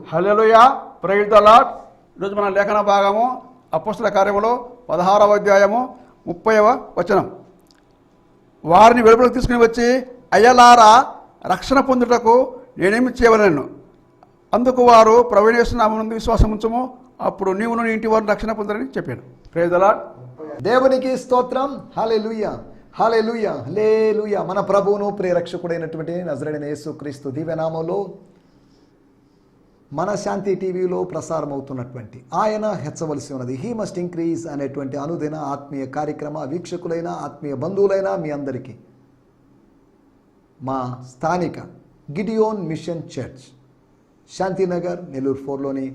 Hallelujah praise the lord ఈరోజు మన లేఖన భాగము అపస్తుల కార్యములో పదహారవ అధ్యాయము ముప్పైవ వచనం. వారిని వెలుపులకు తీసుకుని వచ్చి అయ్యలారా రక్షణ పొందుటకు నేనేమి చేయవలను? అందుకు వారు ప్రవీణేశ్వనామనందు విశ్వాసం ఉంచము. అప్పుడు నీవును నీ ఇంటి వారిని రక్షణ పొందరని చెప్పాను. ప్రైజ్ ద లాడ్ దేవునికి స్తోత్రం. హాలే లూయ హాలే లూయ హలే లూయ మన ప్రభువును ప్రేరక్షకుడైనటువంటి నజరడిన యేసు క్రీస్తు దివ్యనామంలో మన శాంతి టీవీలో ప్రసారం అవుతున్నటువంటి ఆయన హెచ్చవలసి ఉన్నది. హీ మస్ట్ ఇంక్రీజ్ అనేటువంటి అనుదిన ఆత్మీయ కార్యక్రమ వీక్షకులైన ఆత్మీయ బంధువులైన మీ అందరికీ. మా స్థానిక Gideon mission church Shantinagar Nellore ఫోర్లోని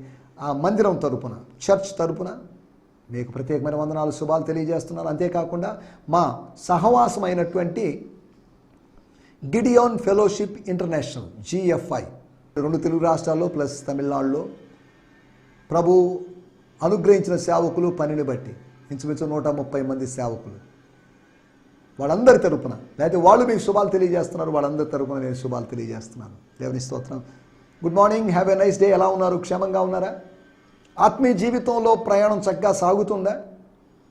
ఆ మందిరం తరపున చర్చ్ తరపున మీకు ప్రత్యేకమైన వందనాలు శుభాలు తెలియజేస్తున్నారు. అంతేకాకుండా మా సహవాసమైనటువంటి Gideon fellowship international G F I రెండు తెలుగు రాష్ట్రాల్లో ప్లస్ తమిళనాడులో. ప్రభు అనుగ్రహించిన సేవకులు పనిని బట్టి ఇంచుమించు నూట ముప్పై మంది సేవకులు. వాళ్ళందరి తరపున లేకపోతే వాళ్ళు మీకు శుభాలు తెలియజేస్తున్నారు వాళ్ళందరి తరపున నేను శుభాలు తెలియజేస్తున్నాను. దేవుని స్తోత్రం. Good morning have a nice day ఎలా ఉన్నారు? క్షేమంగా ఉన్నారా? ఆత్మీయ జీవితంలో ప్రయాణం చక్కగా సాగుతుందా?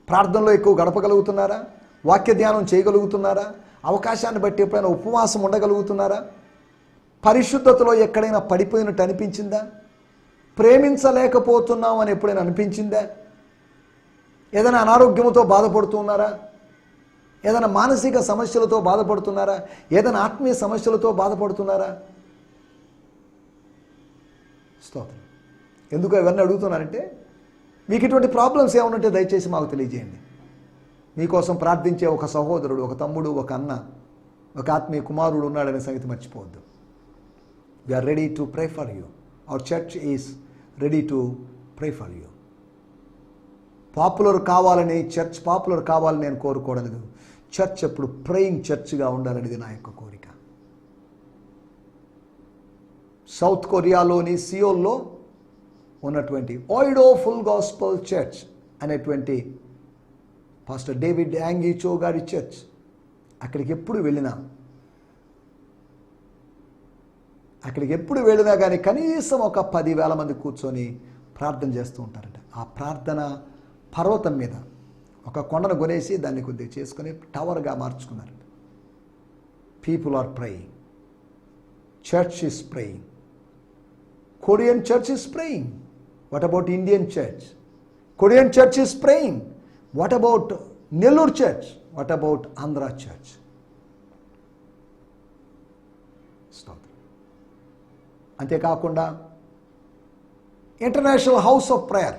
ప్రార్థనలో ఎక్కువ గడపగలుగుతున్నారా? వాక్య ధ్యానం చేయగలుగుతున్నారా? అవకాశాన్ని బట్టి ఎప్పుడైనా ఉపవాసం ఉండగలుగుతున్నారా? పరిశుద్ధతలో ఎక్కడైనా పడిపోయినట్టు అనిపించిందా? ప్రేమించలేకపోతున్నాం అని ఎప్పుడైనా అనిపించిందా? ఏదైనా అనారోగ్యంతో బాధపడుతున్నారా? ఏదైనా మానసిక సమస్యలతో బాధపడుతున్నారా? ఏదైనా ఆత్మీయ సమస్యలతో బాధపడుతున్నారా? స్తోత్రం. ఎందుకు ఇవన్నీ అడుగుతున్నానంటే మీకు ఇటువంటి ప్రాబ్లమ్స్ ఏమన్నంటే దయచేసి మాకు తెలియజేయండి. మీకోసం ప్రార్థించే ఒక సహోదరుడు ఒక తమ్ముడు ఒక అన్న ఒక ఆత్మీయ కుమారుడు ఉన్నాడనే సంగతి మర్చిపోవద్దు. We are ready to pray for you our church is ready to pray for you popular కావాలని చర్చ్ పాపులర్ కావాలని నేను కోరుకోవడం చర్చ్ ఎప్పుడు ప్రేయింగ్ చర్చ్గా ఉండాలనేది నా యొక్క కోరిక. సౌత్ కొరియాలోని సియోల్లో ఉన్నటువంటి ఓయిడో ఫుల్ గాస్పల్ చర్చ్ అనేటువంటి పాస్టర్ డేవిడ్ యాంగిచో గారి చర్చ్ అక్కడికి ఎప్పుడు వెళ్ళినా అక్కడికి ఎప్పుడు వెళ్ళినా కానీ కనీసం ఒక పదివేల మంది కూర్చొని ప్రార్థన చేస్తూ ఉంటారంట. ఆ ప్రార్థన పర్వతం మీద ఒక కొండను కొనేసి దాన్ని కొద్దిగా చేసుకొని టవర్గా మార్చుకున్నారు. People are praying church is praying Korean church is praying what about Indian church Korean church is praying what about Nellore church what about Andhra church స్తోత్రం అంతేకాకుండా international house of prayer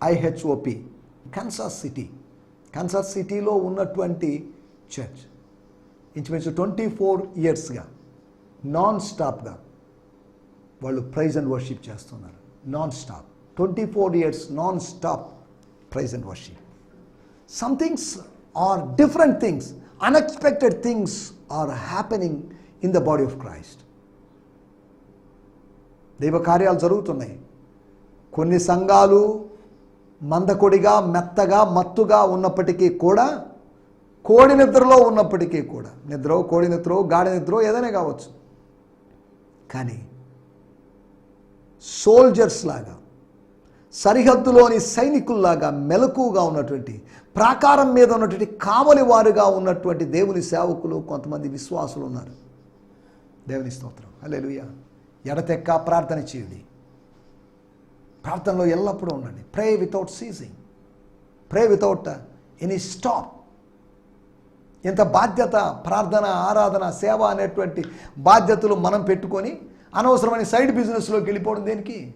IHOP Kansas city Kansas సిటీలో ఉన్నటువంటి church ఇంచుమించు twenty four ఇయర్స్గా non స్టాప్గా వాళ్ళు praise and worship చేస్తున్నారు. Non stop twenty four years non stop praise and worship somethings are different things unexpected things are happening in the body of Christ దైవ కార్యాలు జరుగుతున్నాయి. కొన్ని సంఘాలు మందకొడిగా మెత్తగా మత్తుగా ఉన్నప్పటికీ కూడా కోడి నిద్రలో ఉన్నప్పటికీ కూడా నిద్రో కోడి నిద్రో గాడి నిద్రో ఏదైనా కావచ్చు. కానీ సోల్జర్స్ లాగా సరిహద్దులోని సైనికుల్లాగా మెలకుగా ఉన్నటువంటి ప్రాకారం మీద ఉన్నటువంటి కావలి వారుగా ఉన్నటువంటి దేవుని సేవకులు కొంతమంది విశ్వాసులు ఉన్నారు. దేవుని స్తోత్రం. అలే ఎడతెక్క ప్రార్థన చేయండి. ప్రార్థనలో ఎల్లప్పుడూ ఉండండి. Pray without ceasing pray without any stop ఇంత బాధ్యత ప్రార్థన ఆరాధన సేవ అనేటువంటి బాధ్యతలు మనం పెట్టుకొని అనవసరమైన సైడ్ బిజినెస్లోకి వెళ్ళిపోవడం దేనికి?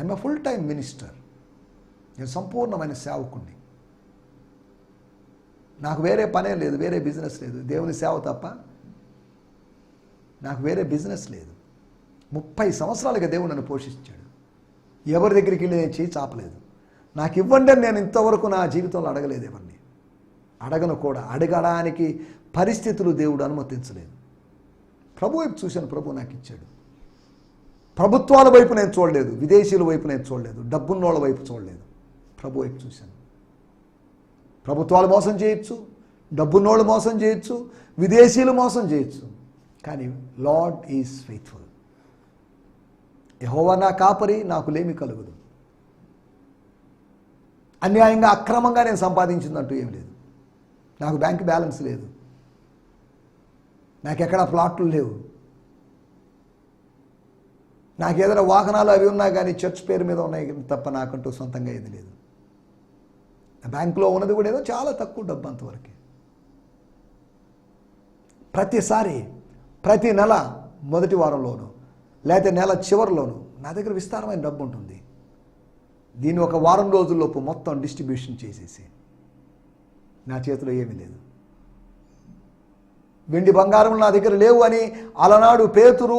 I'm a full time minister నేను సంపూర్ణమైన సేవకుణ్ణి. నాకు వేరే పనే లేదు వేరే బిజినెస్ లేదు. దేవుని సేవ తప్ప నాకు వేరే బిజినెస్ లేదు. ముప్పై సంవత్సరాలుగా దేవుడు నన్ను పోషించాడు. ఎవరి దగ్గరికి వెళ్ళి నేను చేయి చాపలేదు. నాకు ఇవ్వండి అని నేను ఇంతవరకు నా జీవితంలో అడగలేదు ఎవరిని. అడగను కూడా. అడగడానికి పరిస్థితులు దేవుడు అనుమతించలేదు. ప్రభు వైపు చూశాను ప్రభు నాకు ఇచ్చాడు. ప్రభుత్వాల వైపు నేను చూడలేదు విదేశీయుల వైపు నేను చూడలేదు డబ్బున్నోళ్ళ వైపు చూడలేదు. ప్రభు వైపు చూశాను. ప్రభుత్వాలు మోసం చేయొచ్చు డబ్బున్నోళ్ళు మోసం చేయొచ్చు విదేశీయులు మోసం చేయొచ్చు. కానీ లార్డ్ ఈజ్ ఫెయిత్ఫుల్. యహోవా నా కాపరి నాకు లేమి కలుగుదు. అన్యాయంగా అక్రమంగా నేను సంపాదించిందంటూ ఏం లేదు. నాకు బ్యాంక్ బ్యాలెన్స్ లేదు. నాకు ఎక్కడ ప్లాట్లు లేవు. నాకు ఏదైనా వాహనాలు అవి ఉన్నా కానీ చర్చ్ పేరు మీద ఉన్నాయి తప్ప నాకంటూ సొంతంగా ఏది లేదు. బ్యాంకులో ఉన్నది కూడా ఏదో చాలా తక్కువ డబ్బు అంతవరకు. ప్రతిసారి ప్రతి నెల మొదటి వారంలోనూ లేకపోతే నెల చివరిలోనూ నా దగ్గర విస్తారమైన డబ్బు ఉంటుంది. దీన్ని ఒక వారం రోజుల్లోపు మొత్తం డిస్ట్రిబ్యూషన్ చేసేసి నా చేతిలో ఏమీ లేదు. వెండి బంగారం నా దగ్గర లేవు అని అలనాడు పేతురు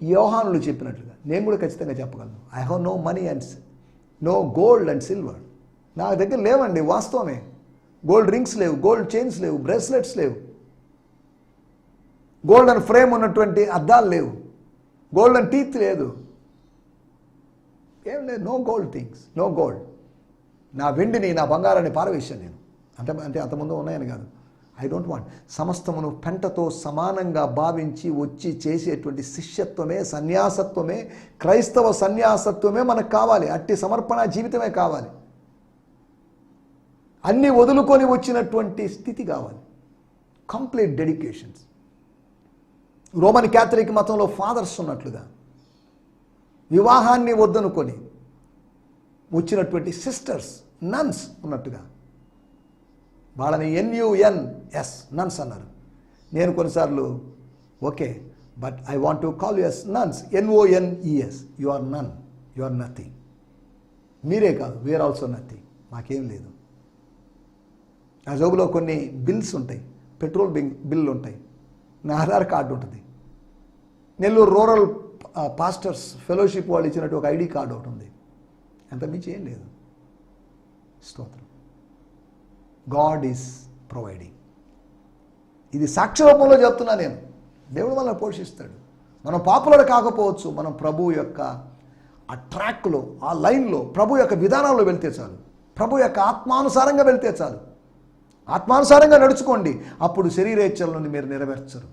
యోహానులు చెప్పినట్లుగా నేను కూడా ఖచ్చితంగా చెప్పగలను. I have no money and no gold and silver నా దగ్గర లేవండి వాస్తవమే. గోల్డ్ రింగ్స్ లేవు గోల్డ్ చైన్స్ లేవు బ్రేస్లెట్స్ లేవు. గోల్డెన్ ఫ్రేమ్ ఉన్నటువంటి అద్దాలు లేవు. గోల్డెన్ టీత్ లేదు. ఏం లేదు no gold things no gold నా వెండిని నా బంగారాన్ని పారవేశాను నేను. అంటే అంటే అంతకుముందు ఉన్నాయని కాదు. ఐ డోంట్ వాంట్ సమస్తమును పెంటతో సమానంగా భావించి వచ్చి చేసేటువంటి శిష్యత్వమే సన్యాసత్వమే క్రైస్తవ సన్యాసత్వమే మనకు కావాలి. అట్టి సమర్పణ జీవితమే కావాలి. అన్నీ వదులుకొని వచ్చినటువంటి స్థితి కావాలి. కంప్లీట్ డెడికేషన్స్ రోమన్ క్యాథలిక్ మతంలో ఫాదర్స్ ఉన్నట్లుగా వివాహాన్ని వద్దనుకొని వచ్చినటువంటి సిస్టర్స్ నన్స్ ఉన్నట్టుగా. వాళ్ళని ఎన్యుఎన్ ఎస్ నన్స్ అన్నారు. నేను కొన్నిసార్లు okay but I want to call you as nuns N O N E S you are none you are nothing మీరే కాదు వీఆర్ ఆల్సో నథింగ్ మాకేం లేదు. నా జోబులో కొన్ని బిల్స్ ఉంటాయి. పెట్రోల్ బిల్ బిల్లు ఉంటాయి నా ఆధార్ కార్డు ఉంటుంది. నెల్లూరు రూరల్ పాస్టర్స్ ఫెలోషిప్ వాళ్ళు ఇచ్చినట్టు ఒక ఐడి కార్డు ఒకటి ఉంది. అంత మించి ఏం లేదు. స్తోత్రం. God is providing. ఇది సాక్షి రూపంలో చెప్తున్నా నేను. దేవుడు మనల్ని పోషిస్తాడు. మనం పాపులర్ కాకపోవచ్చు మనం ప్రభు యొక్క ఆ ట్రాక్లో ఆ లైన్లో ప్రభు యొక్క విధానంలో వెళ్తే చాలు. ప్రభు యొక్క ఆత్మానుసారంగా వెళ్తే చాలు. ఆత్మానుసారంగా నడుచుకోండి. అప్పుడు శరీరేచ్ఛలను మీరు నెరవేర్చరు.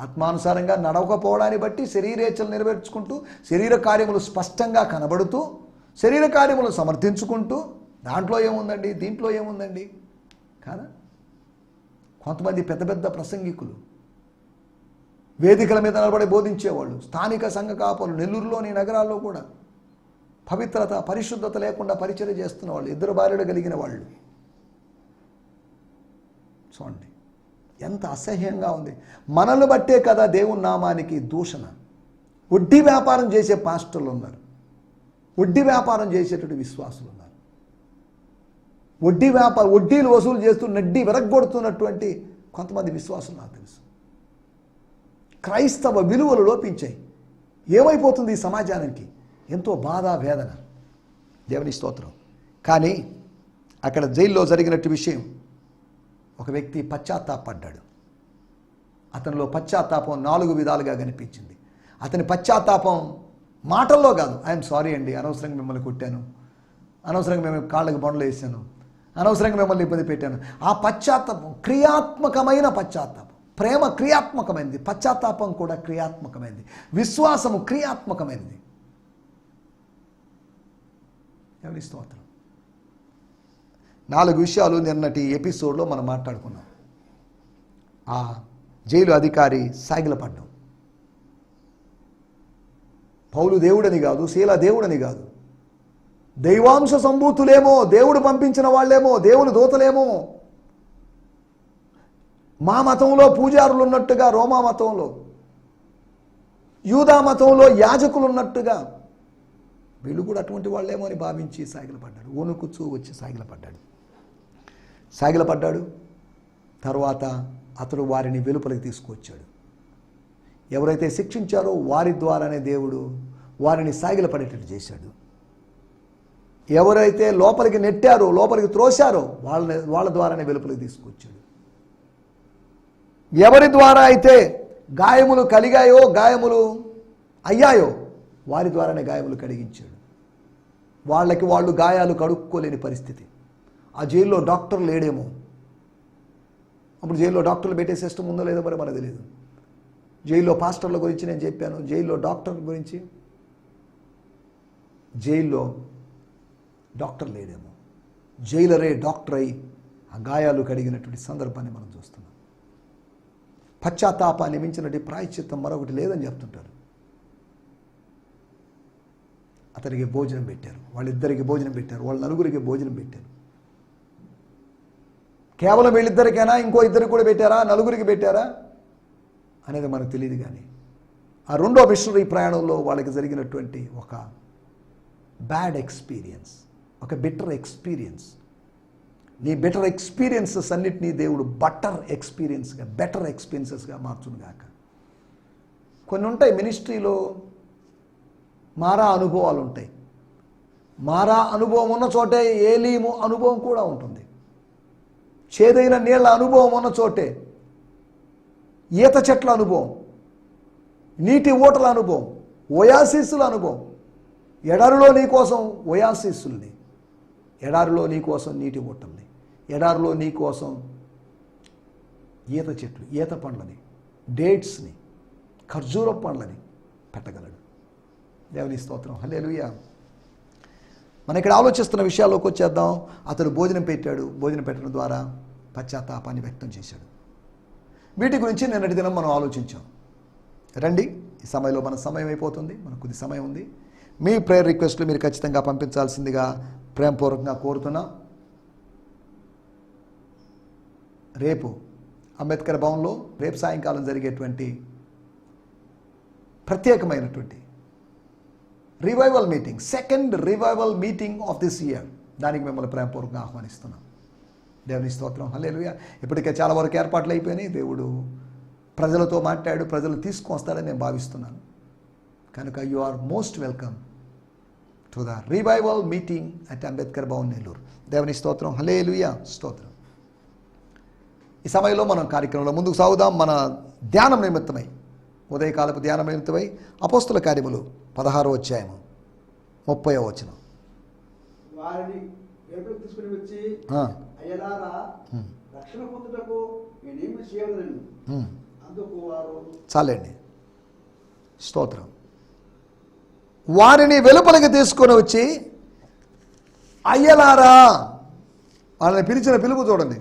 ఆత్మానుసారంగా నడవకపోవడాన్ని బట్టి శరీరేచ్ఛలు నెరవేర్చుకుంటూ శరీర కార్యములు స్పష్టంగా కనబడుతూ శరీర కార్యములు సమర్థించుకుంటూ దాంట్లో ఏముందండి? దీంట్లో ఏముందండి? కాదా? కొంతమంది పెద్ద పెద్ద ప్రసంగికులు వేదికల మీద నిలబడి బోధించేవాళ్ళు స్థానిక సంఘ కాపలు నెల్లూరులోని నగరాల్లో కూడా పవిత్రత పరిశుద్ధత లేకుండా పరిచయం చేస్తున్న వాళ్ళు ఇద్దరు భార్యలు కలిగిన వాళ్ళు. చూడండి. ఎంత అసహ్యంగా ఉంది. మనల్ని బట్టే కదా దేవుని నామానికి దూషణ. వడ్డీ వ్యాపారం చేసే పాస్టర్లు ఉన్నారు. వడ్డీ వ్యాపారం చేసేటువంటి విశ్వాసులు ఉన్నారు. వడ్డీ వ్యాపారం వడ్డీలు వసూలు చేస్తూ నడ్డి విరగ్గొడుతున్నటువంటి కొంతమంది విశ్వాసులు నాకు తెలుసు. క్రైస్తవ విలువలు లోపించాయి. ఏమైపోతుంది ఈ సమాజానికి? ఎంతో బాధ వేదన. దేవుని స్తోత్రం. కానీ అక్కడ జైల్లో జరిగినట్టు విషయం ఒక వ్యక్తి పశ్చాత్తాపడ్డాడు. అతనిలో పశ్చాత్తాపం నాలుగు విధాలుగా కనిపించింది. అతని పశ్చాత్తాపం మాటల్లో కాదు. ఐఎమ్ సారీ అండి అనవసరంగా మిమ్మల్ని కొట్టాను. అనవసరంగా మిమ్మల్ని కాళ్ళకి బండ్లు వేసాను. అనవసరంగా మిమ్మల్ని ఇబ్బంది పెట్టాను. ఆ పశ్చాత్తాపం క్రియాత్మకమైన పశ్చాత్తాపం. ప్రేమ క్రియాత్మకమైనది పశ్చాత్తాపం కూడా క్రియాత్మకమైనది విశ్వాసము క్రియాత్మకమైనది ఎవరి స్తోత్రం. నాలుగు విషయాలు నిన్నటి ఎపిసోడ్లో మనం మాట్లాడుకున్నాం. ఆ జైలు అధికారి సాగిలపడ్డం పౌలు దేవుడని కాదు శీల దేవుడని కాదు. దైవాంశ సంభూతులేమో దేవుడు పంపించిన వాళ్ళేమో దేవుని దూతలేమో. మా మతంలో పూజారులు ఉన్నట్టుగా రోమా మతంలో యూదా మతంలో యాజకులు ఉన్నట్టుగా వీళ్ళు కూడా అటువంటి వాళ్ళేమో అని భావించి సాగిలపడ్డాడు ఓనుకుచ్చు వచ్చి సాగిలపడ్డాడు సాగిలపడ్డాడు. తర్వాత అతడు వారిని వెలుపలికి తీసుకువచ్చాడు. ఎవరైతే శిక్షించారో వారి ద్వారానే దేవుడు వారిని సాగిలపడేటట్టు చేశాడు. ఎవరైతే లోపలికి నెట్టారో లోపలికి త్రోశారో వాళ్ళని వాళ్ళ ద్వారానే వెలుపలికి తీసుకొచ్చాడు ఎవరి ద్వారా అయితే గాయములు కలిగాయో గాయములు అయ్యాయో వారి ద్వారానే గాయములు కడిగించాడు. వాళ్ళకి వాళ్ళు గాయాలు కడుక్కోలేని పరిస్థితి. ఆ జైల్లో డాక్టర్ లేడేమో. అప్పుడు జైల్లో డాక్టర్లు పెట్టే సిస్టమ్ ఉందో లేదో మరి మనకు తెలియదు జైల్లో పాస్టర్ల గురించి నేను చెప్పాను. జైల్లో డాక్టర్ గురించి జైల్లో డాక్టర్ లేడేమో. జైలరే డాక్టర్ అయి ఆ గాయాలు కడిగినటువంటి సందర్భాన్ని మనం చూస్తున్నాం. పశ్చాత్తాపాన్ని మించినటువంటి ప్రాయశ్చిత్తం మరొకటి లేదని చెప్తుంటారు. అతనికి భోజనం పెట్టారు. వాళ్ళిద్దరికి భోజనం పెట్టారు. వాళ్ళ నలుగురికి భోజనం పెట్టారు. కేవలం వీళ్ళిద్దరికైనా? ఇంకో ఇద్దరికి కూడా పెట్టారా? నలుగురికి పెట్టారా? అనేది మనకు తెలియదు కానీ ఆ రెండో మిషనరీ ప్రయాణంలో వాళ్ళకి జరిగినటువంటి ఒక బ్యాడ్ ఎక్స్పీరియన్స్ ఒక బెటర్ ఎక్స్పీరియన్స్ నీ బెటర్ ఎక్స్పీరియన్సెస్ అన్నిటినీ దేవుడు బటర్ ఎక్స్పీరియన్స్గా బెటర్ ఎక్స్పీరియన్సెస్గా మార్చును గాక. కొన్ని ఉంటాయి మినిస్ట్రీలో మారా అనుభవాలు ఉంటాయి. మారా అనుభవం ఉన్న చోటే ఏలీము అనుభవం కూడా ఉంటుంది. చేదైన నీళ్ళ అనుభవం ఉన్న చోటే. ఈత చెట్ల అనుభవం నీటి ఓటల అనుభవం ఓయాసిస్సుల అనుభవం. ఎడారిలో నీ కోసం ఎడారిలో నీ కోసం నీటి ఓటల్ని ఎడారిలో నీ కోసం ఈత చెట్లు ఈత పండ్లని డేట్స్ని ఖర్జూర పండ్లని పెట్టగలడు. దేవుని స్తోత్రం. హల్లెలూయా. మనం ఇక్కడ ఆలోచిస్తున్న విషయాల్లోకి వచ్చేద్దాం. అతడు భోజనం పెట్టాడు. భోజనం పెట్టడం ద్వారా పశ్చాత్తాపాన్ని వ్యక్తం చేశాడు. వీటి గురించి నిన్నటి దినం మనం ఆలోచించాం. రండి ఈ సమయంలో మన సమయం అయిపోతుంది. మనకు కొద్ది సమయం ఉంది. మీ ప్రేయర్ రిక్వెస్ట్లు మీరు ఖచ్చితంగా పంపించాల్సిందిగా ప్రేమపూర్వకంగా కోరుతున్నా. రేపు అంబేద్కర్ భవన్లో రేపు సాయంకాలం జరిగేటువంటి ప్రత్యేకమైనటువంటి revival meeting second revival meeting of this year దానికి మిమ్మల్ని ప్రేమపూర్వకంగా ఆహ్వానిస్తున్నాం. దేవుని స్తోత్రం హలేలుయ ఇప్పటికే చాలా వరకు ఏర్పాట్లు అయిపోయినాయి. దేవుడు ప్రజలతో మాట్లాడు ప్రజలు తీసుకొస్తాడని నేను భావిస్తున్నాను. కనుక you are most welcome to the revival meeting at Ambedkar Bhavan Nellore దేవుని స్తోత్రం హలేలుయా స్తోత్రం. ఈ సమయంలో మనం కార్యక్రమంలో ముందుకు సాగుదాం. మన ధ్యానం నిమిత్తమై ఉదయకాలపు ధ్యానం నిమిత్తమై అపోస్తుల కార్యములు పదహారో అధ్యాయము ముప్పై వచనం. వారిని వెలుపలికి తీసుకుని వచ్చి ఆ, అయ్యలారా ఉమ్, రక్షణ పొందుటకు నేనేమి చేయగలను? ఉమ్. అందుకు వారు చాలండి. స్తోత్రం. వారిని వెలుపలికి తీసుకొని వచ్చి అయ్యలారా! వాళ్ళని పిలిచిన పిలుపు చూడండి.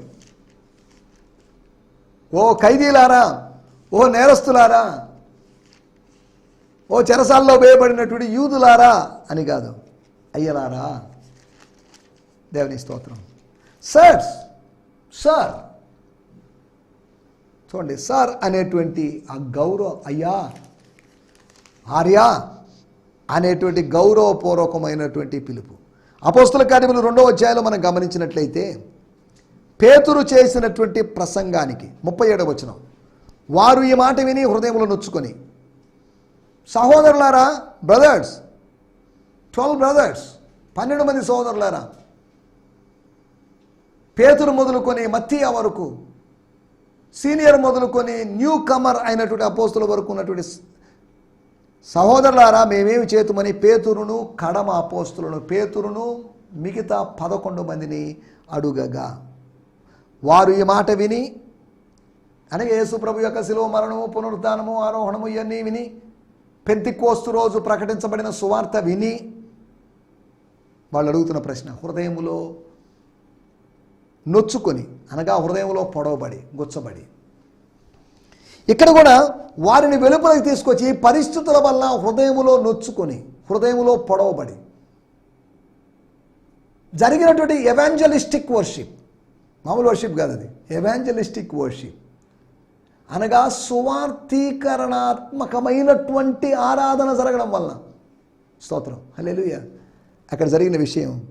ఓ ఖైదీలారా! ఓ నేరస్తులారా! ఓ చెరసాల్లో వేయబడినటువంటి యూదులారా అని కాదు అయ్యలారా. దేవుని స్తోత్రం. Sirs sir. చూడండి సార్ అనేటువంటి ఆ గౌరవ అయ్యా ఆర్య అనేటువంటి గౌరవపూర్వకమైనటువంటి పిలుపు. అపోస్తుల కార్యములు రెండవ అధ్యాయంలో మనం గమనించినట్లయితే పేతురు చేసినటువంటి ప్రసంగానికి ముప్పై ఏడవ వచనం. వారు ఈ మాట విని హృదయంలో నొచ్చుకొని సహోదరులారా బ్రదర్స్ ట్వెల్వ్ బ్రదర్స్ పన్నెండు మంది సహోదరులారా పేతురు మొదలుకొని మత్తియా వరకు సీనియర్ మొదలుకొని న్యూ కమర్ అయినటువంటి అపోస్తుల వరకు ఉన్నటువంటి సహోదరులారా మేమేమి చేతుమని పేతురును కడమ అపోస్తులను పేతురును మిగతా పదకొండు మందిని అడుగగా. వారు ఈ మాట విని అనగా యేసు ప్రభు యొక్క శిలువ మరణము పునరుద్ధానము ఆరోహణము ఇవన్నీ విని పెంతికోస్తు రోజు ప్రకటించబడిన సువార్త విని వాళ్ళు అడుగుతున్న ప్రశ్న హృదయములో నొచ్చుకొని అనగా హృదయంలో పొడవబడి గుచ్చబడి. ఇక్కడ కూడా వారిని వెలుపలకి తీసుకొచ్చి పరిస్థితుల వల్ల హృదయములో నొచ్చుకొని హృదయములో పొడవబడి. జరిగినటువంటి ఎవాంజలిస్టిక్ వర్షిప్ మామూలు వర్షిప్ కాదు అది ఎవాంజలిస్టిక్ వర్షిప్ అనగా సువార్థీకరణాత్మకమైనటువంటి ఆరాధన జరగడం వలన. స్తోత్రం. హల్లెలూయా. అక్కడ జరిగిన విషయం.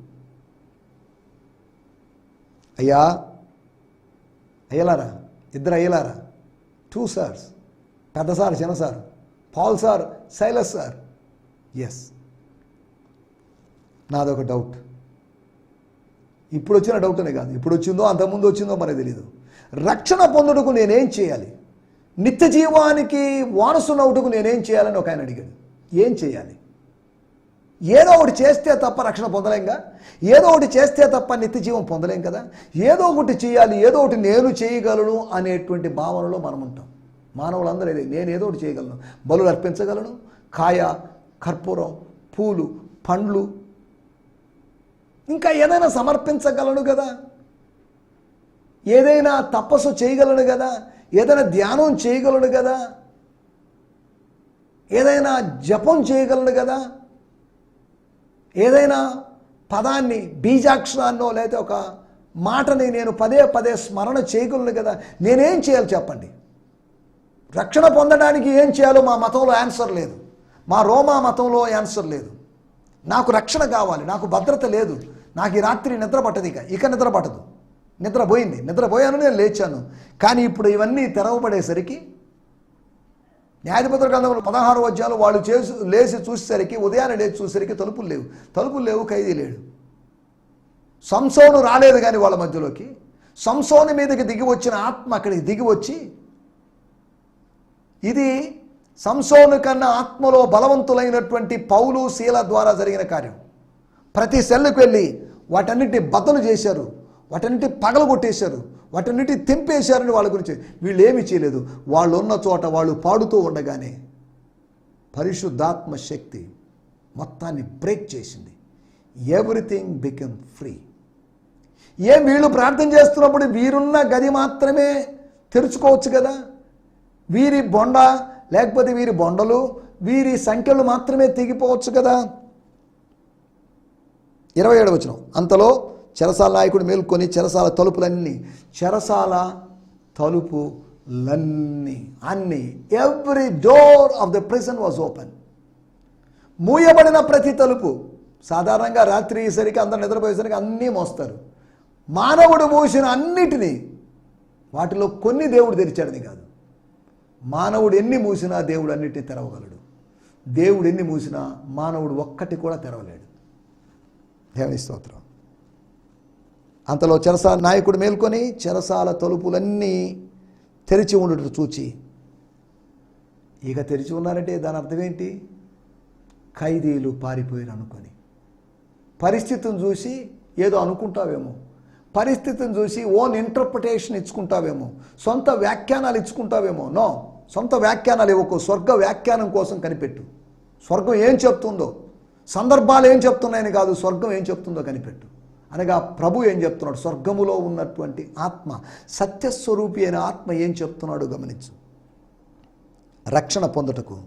అయ్యా అయ్యలారా ఇద్దరు అయ్యలారా టూ సార్స్ పెద్ద సార్ చిన్న sir Paul sir Silas sir. Yes నాదొక డౌట్ ఇప్పుడు వచ్చిన డౌట్ అనే కాదు. ఇప్పుడు వచ్చిందో అంతకుముందు వచ్చిందో మనకు తెలియదు రక్షణ పొందుటకు నేనేం చేయాలి? నిత్య జీవానికి వారసునవుటకు నేనేం చేయాలని ఒక ఆయన అడిగాడు. ఏం చేయాలి? ఏదో ఒకటి చేస్తే తప్ప రక్షణ పొందలేంగా ఏదో ఒకటి చేస్తే తప్ప నిత్య జీవం పొందలేం కదా? ఏదో ఒకటి చేయాలి ఏదో ఒకటి నేను చేయగలను అనేటువంటి భావనలో మనం ఉంటాం. మానవులందరూ నేను ఏదో ఒకటి చేయగలను. బలు అర్పించగలను కాయ కర్పూరం పూలు పండ్లు ఇంకా ఏదైనా సమర్పించగలను కదా? ఏదైనా తపస్సు చేయగలను కదా? ఏదైనా ధ్యానం చేయగలను కదా? ఏదైనా జపం చేయగలను కదా? ఏదైనా పదాన్ని బీజాక్షరాన్నో లేదా ఒక మాటని నేను పదే పదే స్మరణ చేయగలను కదా? నేనేం చేయాలి చెప్పండి? రక్షణ పొందడానికి ఏం చేయాలో మా మతంలో ఆన్సర్ లేదు. మా రోమా మతంలో ఆన్సర్ లేదు. నాకు రక్షణ కావాలి నాకు భద్రత లేదు. నాకు ఈ రాత్రి నిద్ర పట్టదు ఇక. ఇక నిద్ర పట్టదు. నిద్రపోయింది. నిద్రపోయాను నిద్ర పోయాను నేను లేచాను. కానీ ఇప్పుడు ఇవన్నీ తెరవబడేసరికి న్యాయాధిపతుల గ్రంథంలో పదహారు వద్యాలు వాళ్ళు చేసి లేచి చూసేసరికి ఉదయాన్నే లేచి చూసేసరికి తలుపులు లేవు. తలుపులు లేవు ఖైదీ లేడు. సంసోను రాలేదు కానీ వాళ్ళ మధ్యలోకి. సంసోని మీదకి దిగి వచ్చిన ఆత్మ అక్కడికి దిగి వచ్చి ఇది సంసోను కన్నా ఆత్మలో బలవంతులైనటువంటి పౌలు శీల ద్వారా జరిగిన కార్యం. ప్రతి సెల్లుకు వెళ్ళి వాటన్నిటి బద్దలు చేశారు. వాటన్నిటి పగలు కొట్టేశారు వాటన్నిటి తెంపేశారని వాళ్ళ గురించి వీళ్ళు ఏమీ చేయలేదు. వాళ్ళు ఉన్న చోట వాళ్ళు పాడుతూ ఉండగానే పరిశుద్ధాత్మ శక్తి మొత్తాన్ని బ్రేక్ చేసింది. ఎవ్రీథింగ్ బికమ్ ఫ్రీ ఏం వీళ్ళు ప్రార్థన చేస్తున్నప్పుడు వీరున్న గది మాత్రమే తెరుచుకోవచ్చు కదా? వీరి బొండ లేకపోతే వీరి బొండలు వీరి సంఖ్యలు మాత్రమే తెగిపోవచ్చు కదా? ఇరవై ఏడు వచ్చిన అంతలో చెరసాల నాయకుడు మేల్కొని చెరసాల తలుపులన్నీ చెరసాల తలుపులన్నీ అన్ని. Every door of the prison was open మూయబడిన ప్రతి తలుపు. సాధారణంగా రాత్రి అయ్యేసరికి అందరు నిద్రపోయేసరికి అన్నీ మోస్తారు. మానవుడు మూసిన అన్నిటినీ వాటిలో కొన్ని దేవుడు తెరిచాడని కాదు. మానవుడు ఎన్ని మూసినా దేవుడు అన్నిటిని తెరవగలడు. దేవుడు ఎన్ని మూసినా మానవుడు ఒక్కటి కూడా తెరవలేడు. దేవుని స్తోత్రం. అంతలో చెరసాల నాయకుడు మేల్కొని చెరసాల తలుపులన్నీ తెరిచి ఉండటం చూచి. ఇక తెరిచి ఉన్నారంటే దాని అర్థం ఏంటి? ఖైదీలు పారిపోయారు అనుకొని. పరిస్థితిని చూసి ఏదో అనుకుంటావేమో. పరిస్థితిని చూసి ఓన్ ఇంటర్ప్రిటేషన్ ఇచ్చుకుంటావేమో. సొంత వ్యాఖ్యానాలు ఇచ్చుకుంటావేమో. నో సొంత వ్యాఖ్యానాలు ఇవ్వకు. స్వర్గ వ్యాఖ్యానం కోసం కనిపెట్టు. స్వర్గం ఏం చెప్తుందో? సందర్భాలు ఏం చెప్తున్నాయని కాదు స్వర్గం ఏం చెప్తుందో కనిపెట్టు. అనగా ప్రభు ఏం చెప్తున్నాడు? స్వర్గములో ఉన్నటువంటి ఆత్మ సత్యస్వరూపి అయిన ఆత్మ ఏం చెప్తున్నాడు గమనించు. రక్షణ పొందుటకు.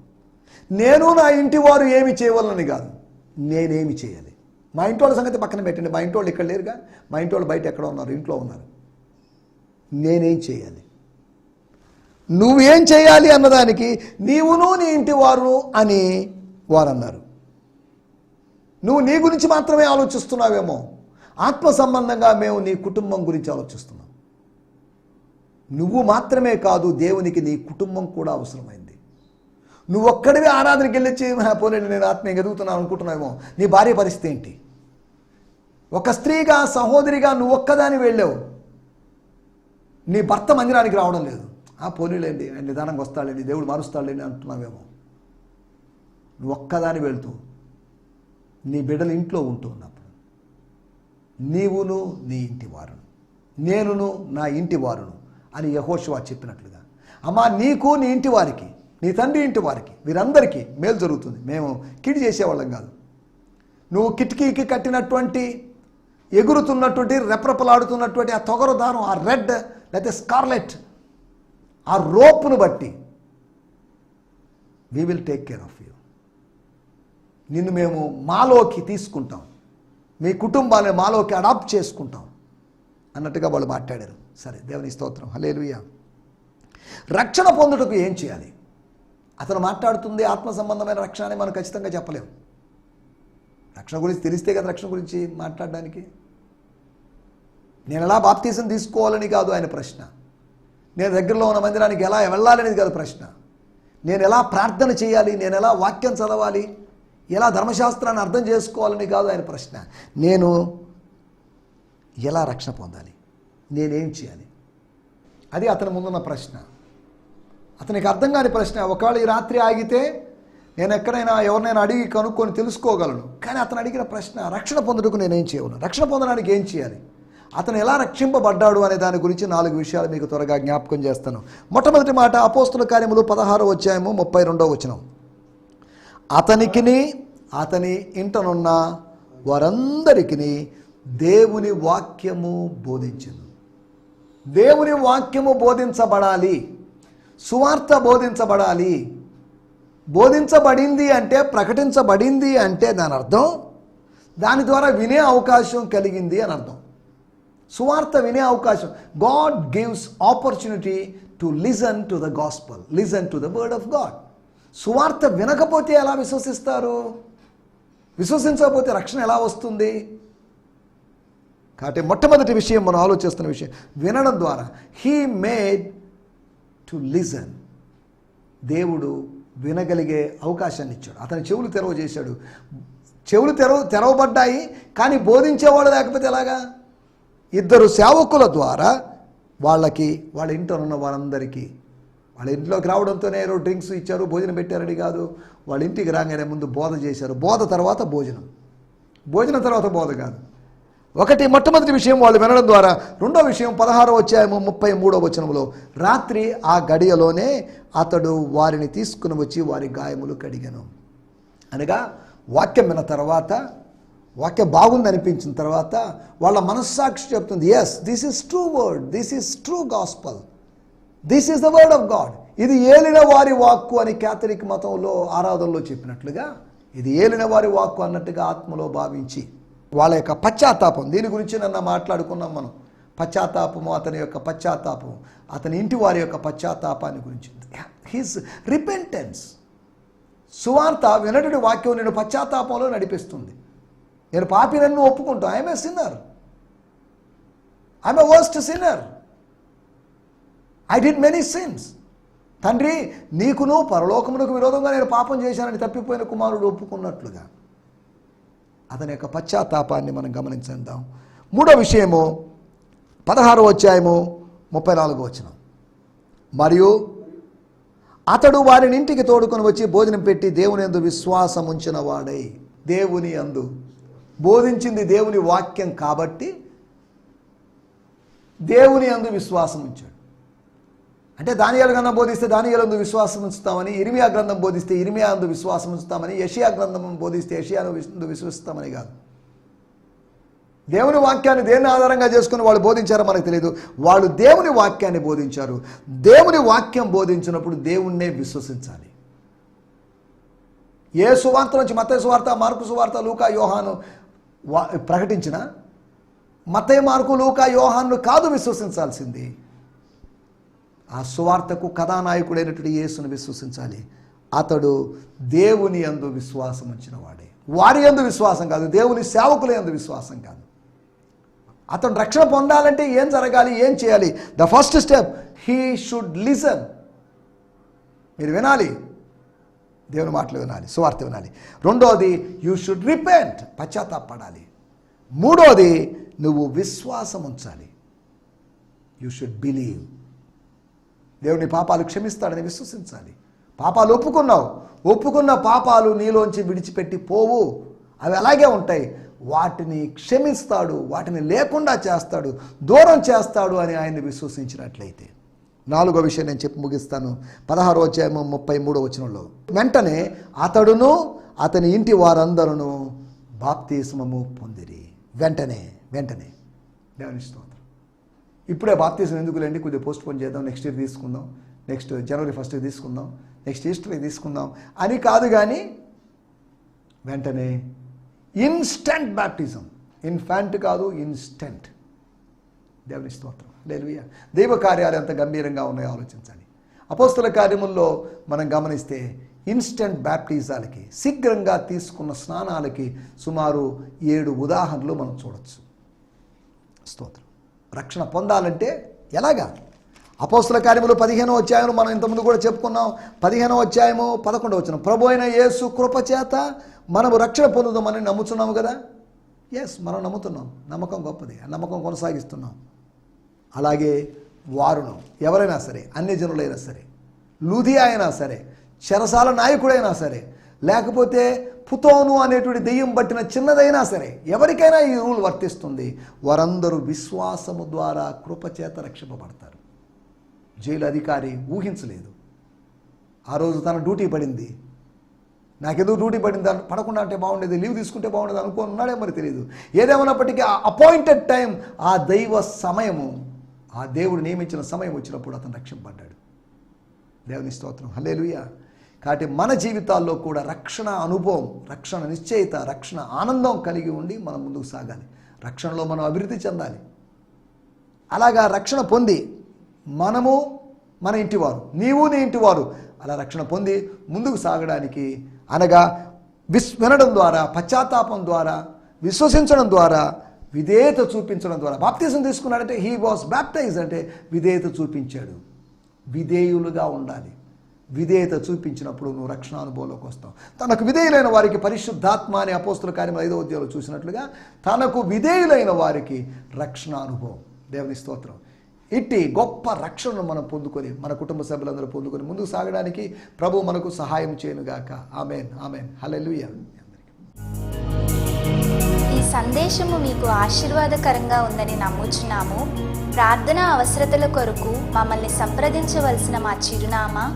నేను నా ఇంటి వారు ఏమి చేయవలనని కాదు నేనేమి చేయాలి? మా ఇంటి వాళ్ళ సంగతి పక్కన పెట్టండి. మా ఇంటి వాళ్ళు ఇక్కడ లేరుగా? మా ఇంటి వాళ్ళు బయట ఎక్కడ ఉన్నారు? ఇంట్లో ఉన్నారు. నేనేం చేయాలి? నువ్వేం చేయాలి అన్నదానికి నీవును నీ ఇంటి వారు అని వారు అన్నారు నువ్వు నీ గురించి మాత్రమే ఆలోచిస్తున్నావేమో? ఆత్మ సంబంధంగా మేము నీ కుటుంబం గురించి ఆలోచిస్తున్నాం. నువ్వు మాత్రమే కాదు దేవునికి నీ కుటుంబం కూడా అవసరమైంది. నువ్వు ఒక్కడివే ఆరాధనకి వెళ్ళొచ్చి పోనీ నేను ఆత్మీయంగా ఎదుగుతున్నాను అనుకుంటున్నావేమో. నీ భార్య పరిస్థితి ఏంటి? ఒక స్త్రీగా సహోదరిగా నువ్వు ఒక్కదాని వెళ్ళావు. నీ భర్త మందిరానికి రావడం లేదు. ఆ పోనీలేండి ఆయన నిదానంగా వస్తాడండి దేవుడు మారుస్తాడండి అంటున్నావేమో. నువ్వు ఒక్కదాని వెళ్తూ నీ బిడ్డలు ఇంట్లో ఉంటూ నీవును నీ ఇంటి వారును నేనును నా ఇంటి వారును అని యహోషువా చెప్పినట్లుగా. అమ్మా నీకు నీ ఇంటి వారికి నీ తండ్రి ఇంటి వారికి వీరందరికీ మేలు జరుగుతుంది. మేము కిడి చేసేవాళ్ళం కాదు. నువ్వు కిటికీకి కట్టినటువంటి ఎగురుతున్నటువంటి రెప్రపలాడుతున్నటువంటి ఆ తొగరు దారం ఆ రెడ్ లేకపోతే స్కార్లెట్ ఆ రోపును బట్టి we will take care of you నిన్ను మేము మాలోకి తీసుకుంటాం. మీ కుటుంబాన్ని మాలోకి అడాప్ట్ చేసుకుంటాం. అన్నట్టుగా వాళ్ళు మాట్లాడారు. సరే దేవుని స్తోత్రం. హలేలుయ్య రక్షణ పొందుటకు ఏం చేయాలి? అతను మాట్లాడుతుంది ఆత్మ సంబంధమైన రక్షణ అని మనం ఖచ్చితంగా చెప్పలేము రక్షణ గురించి తెలిస్తే కదా రక్షణ గురించి మాట్లాడడానికి? నేను ఎలా బాప్తీసం తీసుకోవాలని కాదు ఆయన ప్రశ్న. నేను దగ్గరలో ఉన్న మందిరానికి ఎలా వెళ్ళాలనేది కాదు ప్రశ్న. నేను ఎలా ప్రార్థన చేయాలి? నేను ఎలా వాక్యం చదవాలి? ఎలా ధర్మశాస్త్రాన్ని అర్థం చేసుకోవాలని కాదు ఆయన ప్రశ్న. నేను ఎలా రక్షణ పొందాలి? నేనేం చేయాలి? అది అతని ముందున్న ప్రశ్న. అతనికి అర్థం కాని ప్రశ్న. ఒకవేళ ఈ రాత్రి ఆగితే నేను ఎక్కడైనా ఎవరినైనా అడిగి కనుక్కొని తెలుసుకోగలను. కానీ అతను అడిగిన ప్రశ్న రక్షణ పొందుటకు నేనేం చేయను. రక్షణ పొందడానికి ఏం చేయాలి? అతను ఎలా రక్షింపబడ్డాడు అనే దాని గురించి నాలుగు విషయాలు మీకు త్వరగా జ్ఞాపకం చేస్తాను. మొట్టమొదటి మాట అపోస్తుల కార్యములు పదహారో వచ్చాయము ముప్పై రెండో వచనం. అతనికిని అతని ఇంటనున్న వారందరికిని దేవుని వాక్యము బోధించింది దేవుని వాక్యము బోధించబడాలి. సువార్త బోధించబడాలి. బోధించబడింది అంటే ప్రకటించబడింది అంటే దాని అర్థం దాని ద్వారా వినే అవకాశం కలిగింది అని అర్థం. సువార్త వినే అవకాశం. God gives opportunity to listen to the gospel listen to the word of God. సువార్త వినకపోతే ఎలా విశ్వసిస్తారు? విశ్వసించకపోతే రక్షణ ఎలా వస్తుంది? కాబట్టి మొట్టమొదటి విషయం మనం ఆలోచిస్తున్న విషయం వినడం ద్వారా. హీ మేడ్ టు లిజన్ దేవుడు వినగలిగే అవకాశాన్ని ఇచ్చాడు. అతని చెవులు తెరవ చేశాడు. చెవులు తెరవ తెరవబడ్డాయి కానీ బోధించేవాడు లేకపోతే ఎలాగా? ఇద్దరు సేవకుల ద్వారా వాళ్ళకి వాళ్ళ ఇంట్లో ఉన్న వారందరికీ వాళ్ళ ఇంట్లోకి రావడంతోనే ఏదో డ్రింక్స్ ఇచ్చారు భోజనం పెట్టారని కాదు. వాళ్ళ ఇంటికి రాగానే ముందు బోధ చేశారు. బోధ తర్వాత భోజనం. భోజనం తర్వాత బోధ కాదు. ఒకటి మొట్టమొదటి విషయం వాళ్ళు వినడం ద్వారా రెండో విషయం పదహారో వచ్చాయము ముప్పై మూడో వచనంలో రాత్రి ఆ గడియలోనే అతడు వారిని తీసుకుని వచ్చి వారి గాయములు కడిగను. అనగా వాక్యం విన్న తర్వాత వాక్యం బాగుంది అనిపించిన తర్వాత వాళ్ళ మనస్సాక్షి చెప్తుంది yes this is true word this is true gospel this is the word of God ఇది ఏలిన వారి వాక్కు అని క్యాథలిక్ మతంలో ఆరాధనలో చెప్పినట్లుగా ఇది ఏలిన వారి వాక్కు అన్నట్టుగా ఆత్మలో భావించి వాళ్ళ యొక్క పశ్చాత్తాపం దీని గురించి నన్ను మాట్లాడుకున్నాం మనం. పశ్చాత్తాపము అతని యొక్క పశ్చాత్తాపం అతని ఇంటి వారి యొక్క పశ్చాత్తాపాన్ని గురించి. హిస్ రిపెంటెన్స్ సువార్త వినటుడి వాక్యం నేను పశ్చాత్తాపంలో నడిపిస్తుంది. నేను పాపి నన్ను ఒప్పుకుంటాను I'm a sinner I'm a worst sinner I did many sins తండ్రి నీకును పరలోకమునకు విరోధంగా నేను పాపం చేశానని తప్పిపోయిన కుమారుడు ఒప్పుకున్నట్లుగా. అతని యొక్క పశ్చాత్తాపాన్ని మనం గమనించేద్దాం. మూడో విషయము పదహారో వచ్చాయము ముప్పై నాలుగో వచ్చిన మరియు అతడు వారిని ఇంటికి తోడుకొని వచ్చి భోజనం పెట్టి దేవుని అందు విశ్వాసం ఉంచిన వాడై దేవుని అందు బోధించింది దేవుని వాక్యం కాబట్టి దేవుని అందు విశ్వాసం ఉంచాడు. అంటే దానియాల గ్రంథం బోధిస్తే దానియాలందు విశ్వాసం ఉంచుతామని ఇరిమియా గ్రంథం బోధిస్తే ఇరిమియా అందు విశ్వాసం ఉంచుతామని యషియా గ్రంథం బోధిస్తే యషియాను విశ్వసిస్తామని కాదు. దేవుని వాక్యాన్ని దేన్ని ఆధారంగా చేసుకుని వాళ్ళు బోధించారో మనకు తెలియదు వాళ్ళు దేవుని వాక్యాన్ని బోధించారు. దేవుని వాక్యం బోధించినప్పుడు దేవుణ్ణే విశ్వసించాలి. ఏ సువార్త నుంచి మత సువార్త మార్కు సువార్త లూకా యోహాను వా ప్రకటించిన మతయ మార్కు లూకా యోహాన్ను కాదు విశ్వసించాల్సింది. ఆ సువార్తకు కథానాయకుడైనటువంటి యేసును విశ్వసించాలి. అతడు దేవుని యందు విశ్వాసం ఉంచిన వాడే వారి యందు విశ్వాసం కాదు దేవుని సేవకుల అందు విశ్వాసం కాదు. అతను రక్షణ పొందాలంటే ఏం జరగాలి ఏం చేయాలి? The first step he should listen మీరు వినాలి. దేవుని మాటలు వినాలి సువార్త వినాలి. రెండోది యూ షుడ్ రిపెంట్ పశ్చాత్తాపడాలి. మూడోది నువ్వు విశ్వాసం ఉంచాలి. యూ షుడ్ బిలీవ్ దేవుని పాపాలు క్షమిస్తాడని విశ్వసించాలి. పాపాలు ఒప్పుకున్నావు. ఒప్పుకున్న పాపాలు నీలోంచి విడిచిపెట్టి పోవు. అవి అలాగే ఉంటాయి. వాటిని క్షమిస్తాడు. వాటిని లేకుండా చేస్తాడు. దూరం చేస్తాడు అని ఆయన్ని విశ్వసించినట్లయితే. నాలుగో విషయం నేను చెప్పి ముగిస్తాను. పదహారో అధ్యాయము ముప్పై మూడో వచనంలో. వెంటనే అతడును అతని ఇంటి వారందరూ బాప్తిస్మము పొందిరి. వెంటనే వెంటనే. దేవుని ఇప్పుడే బాప్తీసం ఎందుకులేండి కొద్దిగా పోస్ట్ పోన్ చేద్దాం నెక్స్ట్ ఇయర్ తీసుకుందాం నెక్స్ట్ జనవరి ఫస్ట్ తీసుకుందాం నెక్స్ట్ ఈస్టర్ తీసుకుందాం అని కాదు కానీ వెంటనే ఇన్స్టెంట్ బ్యాప్టిజం ఇన్ఫాంట్ కాదు ఇన్స్టెంట్ దేవుని స్తోత్రం. లేలుయ దైవ కార్యాలు ఎంత గంభీరంగా ఉన్నాయో ఆలోచించాలి అపోస్తుల కార్యముల్లో మనం గమనిస్తే ఇన్స్టెంట్ బ్యాప్టిజాలకి శీఘ్రంగా తీసుకున్న స్నానాలకి సుమారు ఏడు ఉదాహరణలు మనం చూడవచ్చు స్తోత్రం. రక్షణ పొందాలంటే ఎలాగా? అపోస్తుల కార్యములు పదిహేనో అధ్యాయము మనం ఇంతకుముందు కూడా చెప్పుకున్నాం. పదిహేనో అధ్యాయము పదకొండవ వచ్చిన ప్రభు అయిన యేసు కృపచేత మనము రక్షణ పొందుదామని నమ్ముతున్నాము కదా? ఎస్ మనం నమ్ముతున్నాం. నమ్మకం గొప్పది. ఆ నమ్మకం కొనసాగిస్తున్నాం. అలాగే వారును ఎవరైనా సరే అన్ని జనులైనా సరే లూధియా అయినా సరే చెరసాల నాయకుడైనా సరే లేకపోతే పుతోను అనేటువంటి దెయ్యం పట్టిన చిన్నదైనా సరే ఎవరికైనా ఈ రూల్ వర్తిస్తుంది. వారందరూ విశ్వాసము ద్వారా కృపచేత రక్షింపబడతారు. జైలు అధికారి ఊహించలేదు. ఆ రోజు తన డ్యూటీ పడింది. నాకేదో డ్యూటీ పడింది? పడకుండా అంటే బాగుండేది లీవ్ తీసుకుంటే బాగుండేది అనుకున్నాడే మరి తెలియదు ఏదేమన్నప్పటికీ ఆ అపాయింటెడ్ టైం ఆ దైవ సమయము ఆ దేవుడు నియమించిన సమయం వచ్చినప్పుడు అతను రక్షింపబడ్డాడు. దేవుని స్తోత్రం. హల్లెలూయా. కాబట్టి మన జీవితాల్లో కూడా రక్షణ అనుభవం రక్షణ నిశ్చయిత రక్షణ ఆనందం కలిగి ఉండి మనం ముందుకు సాగాలి. రక్షణలో మనం అభివృద్ధి చెందాలి. అలాగా రక్షణ పొంది మనము మన ఇంటివారు నీవు నీ ఇంటివారు అలా రక్షణ పొంది ముందుకు సాగడానికి అనగా విస్ వినడం ద్వారా పశ్చాత్తాపం ద్వారా విశ్వసించడం ద్వారా విధేయత చూపించడం ద్వారా. బాప్తీసం తీసుకున్నాడంటే హీ వాస్ బ్యాప్టైజ్ అంటే విధేయత చూపించాడు. విధేయులుగా ఉండాలి. విధేయత చూపించినప్పుడు నువ్వు రక్షణ అనుభవంలోకి వస్తావు. తనకు విధేయులైన వారికి పరిశుద్ధాత్మ అనే అపోస్తుల కార్యం ఐదో ఉద్యోగంలో చూసినట్లుగా తనకు విధేయులైన వారికి రక్షణ అనుభవం. దేవుని స్తోత్రం. ఇట్టి గొప్ప రక్షణను మనం పొందుకొని మన కుటుంబ సభ్యులందరూ పొందుకొని ముందుకు సాగడానికి ప్రభు మనకు సహాయం చేయనుగాక. Amen amen. హల్లెలూయా. ఈ సందేశము మీకు ఆశీర్వాదకరంగా ఉందని నమ్ముచున్నాము. ప్రార్థన అవసరతల కొరకు మమ్మల్ని సంప్రదించవలసిన మా చిరునామా